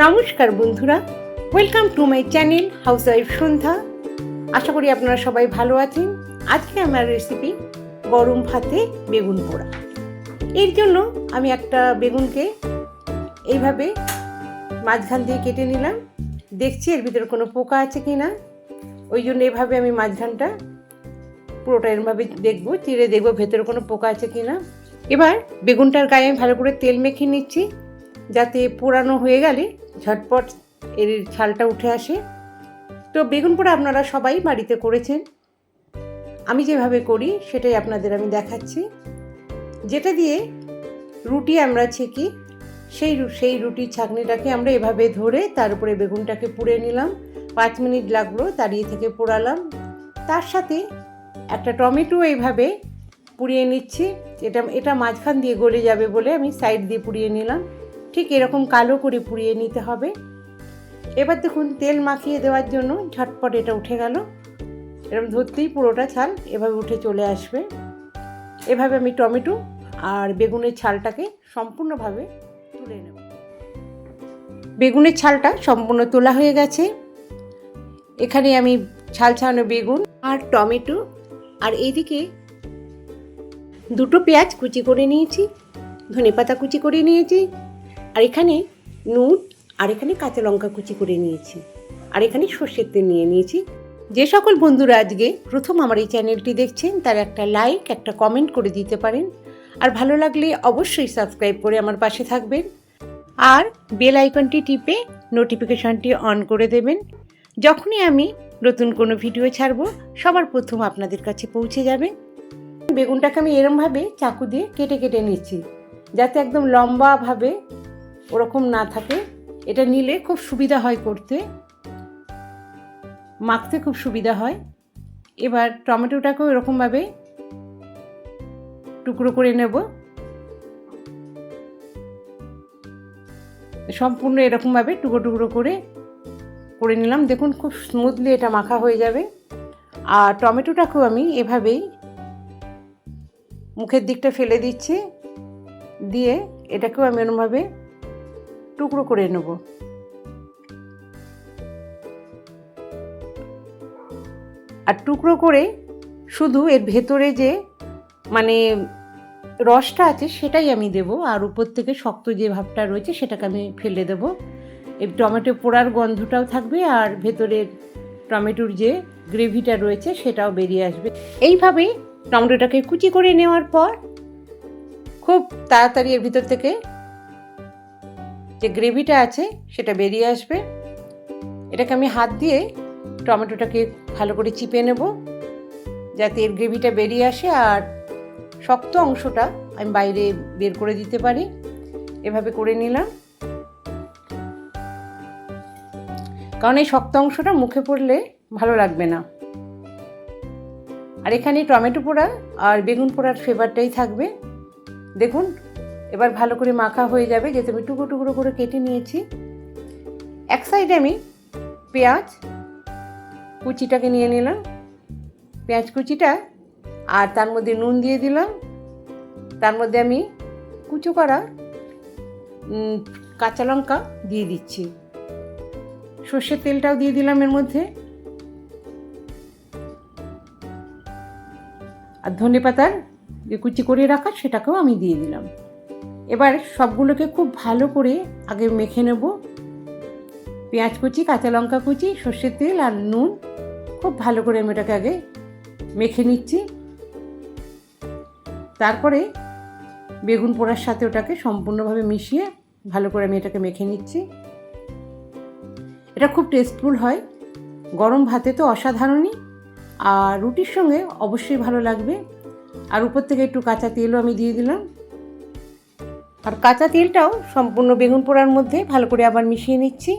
নমস্কার বন্ধুরা welcome to my channel house wife Sandhya আশা করি আপনারা সবাই ভালো আছেন। আজকে আমার রেসিপি গরম ভাতে বেগুন পোড়া। এর জন্য আমি একটা বেগুনকে এইভাবে মাঝখান দিয়ে কেটে নিলাম। দেখছি এর ভিতরে কোনো পোকা আছে কি না ওই জন্য এভাবে আমি মাঝখানটা পুরোটা এরমভাবে দেখব, চিড়ে দেখব ভেতরে কোনো পোকা আছে কি না এবার বেগুনটার গায়ে আমি ভালো করে তেল মেখে নিচ্ছি। যাতে পোড়ানো হয়ে গেলে ঝটপট এর ছালটা উঠে আসে। তো বেগুন পোড়া আপনারা সবাই বাড়িতে করেছেন। আমি যেভাবে করি সেটাই আপনাদের আমি দেখাচ্ছি। যেটা দিয়ে রুটি আমরা ছেঁকি, সেই সেই রুটির ছাঁকনিটাকে আমরা এভাবে ধরে তার উপরে বেগুনটাকে পুড়ে নিলাম। পাঁচ মিনিট লাগল দাঁড়িয়ে থেকে পোড়ালাম। তার সাথে একটা টমেটো এইভাবে পুড়িয়ে নিচ্ছি। এটা এটা মাঝখান দিয়ে গলে যাবে বলে আমি সাইড দিয়ে পুড়িয়ে নিলাম। ঠিক এরকম কালো করে পুড়িয়ে নিতে হবে। এবার দেখুন, তেল মাখিয়ে দেওয়ার জন্য ঝটপট এটা উঠে গেল। এরকম ধরতেই পুরোটা ছাল এভাবে উঠে চলে আসবে। এভাবে আমি টমেটো আর বেগুনের ছালটাকে সম্পূর্ণভাবে তুলে নেব। বেগুনের ছালটা সম্পূর্ণ তোলা হয়ে গেছে। এখানে আমি ছাল ছাড়ানো বেগুন আর টমেটো আর এইদিকে দুটো পেঁয়াজ কুচি করে নিয়েছি, ধনেপাতা কুচি করে নিয়েছি আর এখানে নুন, আর এখানে কাঁচা লঙ্কা কুচি করে নিয়েছি। আর এখানে সর্ষের তেল নিয়ে নিয়েছি। যে সকল বন্ধুরা আজকে প্রথম আমার এই চ্যানেলটি দেখছেন, তার একটা লাইক, একটা কমেন্ট করে দিতে পারেন। আর ভালো লাগলে অবশ্যই সাবস্ক্রাইব করে আমার পাশে থাকবেন। আর বেল আইকনটি টিপে নোটিফিকেশনটি অন করে দেবেন। যখনই আমি নতুন কোনো ভিডিও ছাড়বো, সবার প্রথম আপনাদের কাছে পৌঁছে যাবে। বেগুনটাকে আমি এরমভাবে চাকু দিয়ে কেটে কেটে নিচ্ছি, যাতে একদম লম্বাভাবে ওরকম না থাকে। এটা নিলে খুব সুবিধা হয় করতে। মাখতে খুব সুবিধা হয়। এবার টমেটোটাকেও এরকমভাবে টুকরো করে নেব। সম্পূর্ণ এরকমভাবে টুকরো টুকরো করে করে নিলাম। দেখুন খুব স্মুথলি এটা মাখা হয়ে যাবে। আর টমেটোটাকেও আমি এভাবেই মুখের দিকটা ফেলে দিচ্ছি। দিয়ে এটাকেও আমি এরমভাবে টুকরো করে নেব। আর টুকরো করে শুধু এর ভেতরে যে মানে রসটা আছে সেটাই আমি দেব, আর উপর থেকে শক্ত যে ভাবটা রয়েছে সেটাকে আমি ফেলে দেব। এই টমেটো পোড়ার গন্ধটাও থাকবে, আর ভেতরের টমেটোর যে গ্রেভিটা রয়েছে সেটাও বেরিয়ে আসবে। এইভাবেই টমেটোটাকে কুচি করে নেওয়ার পর খুব তাড়াতাড়ি এর ভিতর থেকে যে গ্রেভিটা আছে সেটা বেরিয়ে আসবে। এটাকে আমি হাত দিয়ে টমেটোটাকে ভালো করে চিপে নেব যাতে এর গ্রেভিটা বেরিয়ে আসে আর শক্ত অংশটা আমি বাইরে বের করে দিতে পারি। এভাবে করে নিলাম। কারণ এই শক্ত অংশটা মুখে পড়লে ভালো লাগবে না। আর এখানে টমেটো পোড়া আর বেগুন পোড়ার ফ্লেভারটাই থাকবে। দেখুন এবার ভালো করে মাখা হয়ে যাবে যেহেতু আমি টুকরো টুকরো করে কেটে নিয়েছি। এক সাইডে আমি পেঁয়াজ কুচিটাকে নিয়ে নিলাম। পেঁয়াজ কুচিটা আর তার মধ্যে নুন দিয়ে দিলাম। তার মধ্যে আমি কুচো করা কাঁচা লঙ্কা দিয়ে দিচ্ছি। সর্ষের তেলটাও দিয়ে দিলাম এর মধ্যে। আর ধনে পাতার যে কুচি করে রাখা সেটাকেও আমি দিয়ে দিলাম। এবার সবগুলোকে খুব ভালো করে আগে মেখে নেব। পেঁয়াজ কুচি, কাঁচা লঙ্কা কুচি, সর্ষের তেল আর নুন, খুব ভালো করে আমি ওটাকে আগে মেখে নিচ্ছি। তারপরে বেগুন পোড়ার সাথে ওটাকে সম্পূর্ণভাবে মিশিয়ে ভালো করে আমি এটাকে মেখে নিচ্ছি। এটা খুব টেস্টফুল হয়। গরম ভাতে তো অসাধারণই। আর রুটির সঙ্গে অবশ্যই ভালো লাগবে। আর উপর থেকে একটু কাঁচা তেলও আমি দিয়ে দিলাম। আর কাঁচা তেলটাও সম্পূর্ণ বেগুন পোড়ার মধ্যে ভালো করে আবার মিশিয়ে নিচ্ছি।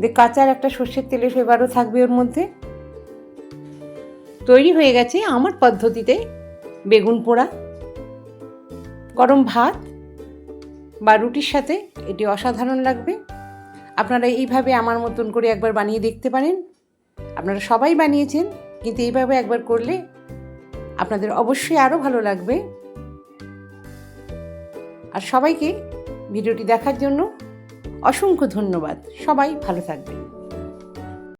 যে কাঁচার একটা সর্ষের তেলের ফ্লেভারও থাকবে ওর মধ্যে। তৈরি হয়ে গেছে আমার পদ্ধতিতে বেগুন পোড়া, গরম ভাত বা রুটির সাথে এটি অসাধারণ লাগবে। আপনারা এইভাবে আমার মতন করে একবার বানিয়ে দেখতে পারেন। আপনারা সবাই বানিয়েছেন, কিন্তু এইভাবে একবার করলে আপনাদের অবশ্যই আরও ভালো লাগবে। আর সবাইকে ভিডিওটি দেখার জন্য অসংখ্য ধন্যবাদ। সবাই ভালো থাকবেন।